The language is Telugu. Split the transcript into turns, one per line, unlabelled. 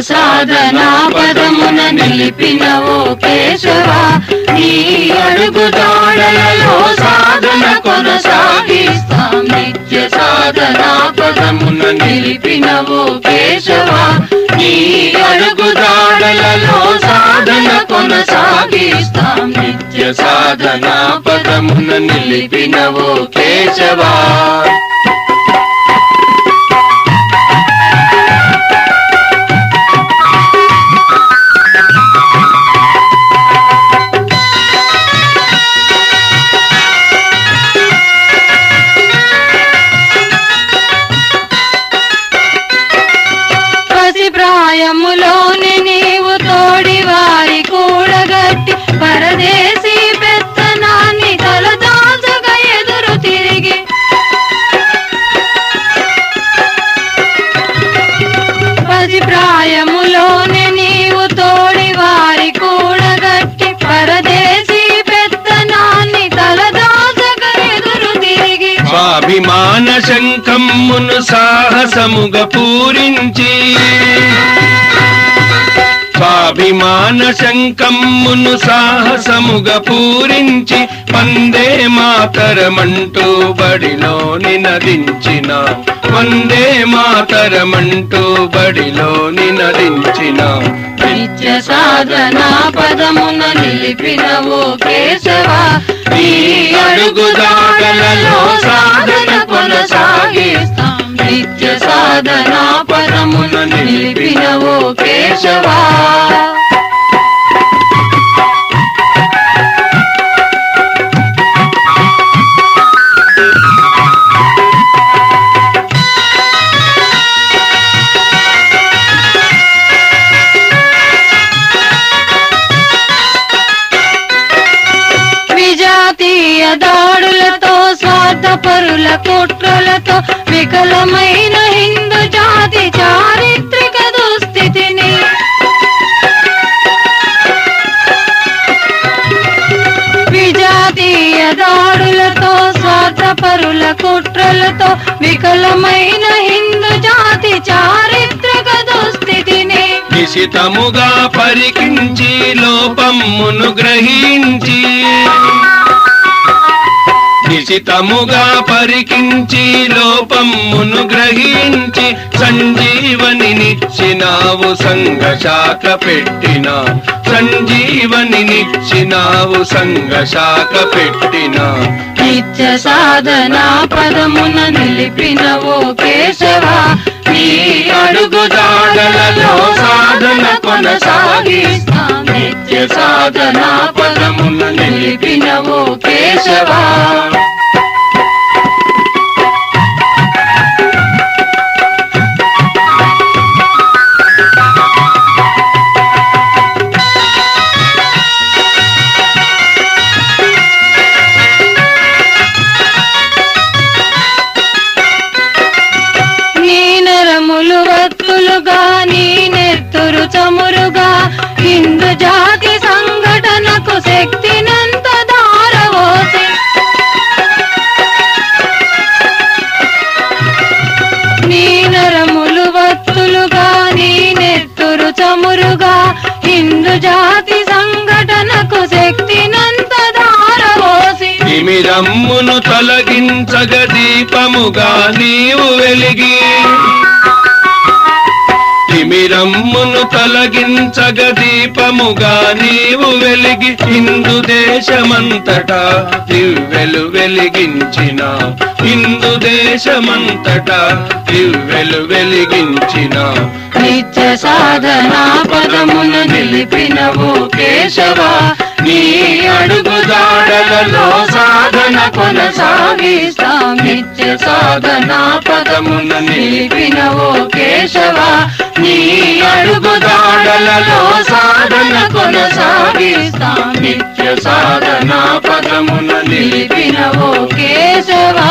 సాధనా పదమున నిలిపిన ఓ కేశవ. నీ అడుగు అడుగుదాడలలో సాధన కొనసాగిస్తాం. నిత్య సాధనా పదమున నిలిపిన ఓ కేశవ. నీ అడుగు అడుగుదాడలలో సాధన కొనసాగిస్తాం. నిత్య సాధనా పదమున నిలిపిన
ఓ కేశవా. సాహసముగ పూరించి స్వాభిమాన శంకమ్మును సాహసముగ పూరించి వందే మాతరమంటూ బడిలో నినదించిన వందే మాతరమంటూ బడిలో నినదించిన.
నిత్య సాధనా పదమున నిలిపినవో కేశవ ఈ అడుగుదాడలలో సాధన కొనసాగిస్తాం. సాధనా పదమున నిలిపినవో కేశవా. విజాతీయ దాడులతో స్వార్థపరుల కుట్రలతో వికలమైన హిందూ జాతి చారిత్రక దుస్థితిని. విజాతీయ దాడులతో స్వార్థపరుల కుట్రలతో వికలమైన హిందూ జాతి చారిత్రక దుస్థితిని.
నిశితముగా పరికించి లోపమ్మును గ్రహించి నిశితముగా పరికించి లోపమ్మును గ్రహించి సంజీవని నిచ్చినావు సంఘ శాఖ పెట్టిన. సంజీవని నిచ్చినావు సంఘ శాఖ పెట్టిన.
నిత్య సాధనా పదమున నిలిపినవో కేశవా. నీ అడుగుదాడలలో సాధన కొనసాగిస్తాం నిత్య సాధనా పదమున నిలిపినవో కేశవా.
తిమిరమ్మును తొలగించగ దీపముగా నీవు వెలిగి? తిమిరమ్మును తొలగించగ దీపముగా నీవు వెలిగి? హిందూ దేశమంతటా దివ్వెలు వెలిగించిన హిందూ దేశమంతటా దివ్వెలు వెలిగించిన.
నిత్య సాధనా పదమున నిలిపినవు కేశవ నీ అడుగుదాడలలో సాధన కొనసాగిస్తాం నిత్య సాధనా పదమున ఓ కేశవ నీ అడుగుదాడలలో సాధన కొనసాగిస్తాం నిత్య సాధనా పదమున కేశవా.